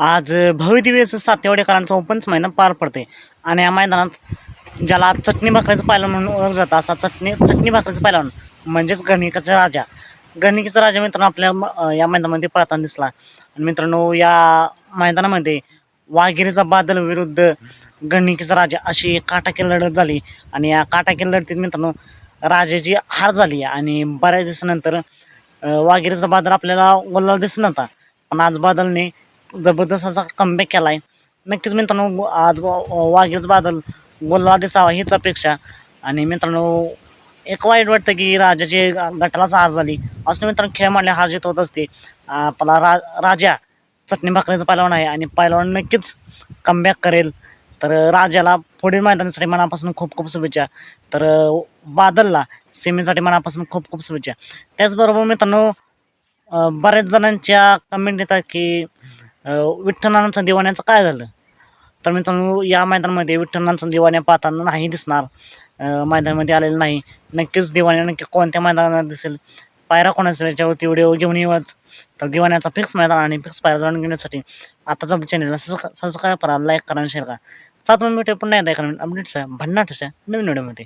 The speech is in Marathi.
आज भव्यदिव्याचं सातेवाडीकरांचा ओपनच मैदान पार पडते आणि या मैदानात ज्याला चटणी भाकरीचं पाहिलं म्हणून ओळख जातं असा चटणी चटणी भाकरीचं पायलन म्हणजेच गणिकाचा राजा. गणिकेचा राजा मित्रांनो आपल्या म- या मैदानामध्ये पळताना दिसला. आणि मित्रांनो या मैदानामध्ये वाघिरीचा बादल विरुद्ध गणिकेचा राजा अशी काटाकी लढत झाली. आणि या काटाकी लढतीत मित्रांनो राजाची हार झाली. आणि बऱ्याच दिवसानंतर वाघिरीचा बादल आपल्याला बोलला दिसत नव्हता. पण आज बादलने जबरदस्त असा कमबॅक केला आहे नक्कीच मित्रांनो आज वाघेच बादल बोलला दिसावा हीच अपेक्षा. आणि मित्रांनो एक वाईट वाटतं की राजाची गटालाच हार झाली. असं मित्रांनो खेळ मांडल्या हार जीत होत असते. आपला रा राजा चटणी भाकरीचा पैलवान आहे आणि पैलवान नक्कीच कमबॅक करेल. तर राजाला पुढील मैदानासाठी मनापासून खूप खूप शुभेच्छा. तर बादलला सेमीसाठी मनापासून खूप खूप शुभेच्छा. त्याचबरोबर मित्रांनो बऱ्याच जणांच्या कमेंट येतात की अं, दिवाण्याचं काय झालं? तर मित्रांनो या मैदानामध्ये विठ्ठलांचं दिवाण्या पाहताना नाही दिसणार. मैदानामध्ये आलेलं नाही. नक्कीच दिवाण्या नक्की कोणत्या मैदानात दिसेल? पायरा कोण असेल याच्यावरती व्हिडिओ घेऊन येऊच तर दिवाण्याचा फिक्स मैदान आणि फिक्स पायरा जाणून घेण्यासाठी आताचा आपल्या चॅनलला सबस्क्राईब करा लाईक करा आणि शेअर करा. सात मिनिट पुन्हा एकदा एका नवीन अपडेट्स आहे भन्नाट अशा नवीन व्हिडिओमध्ये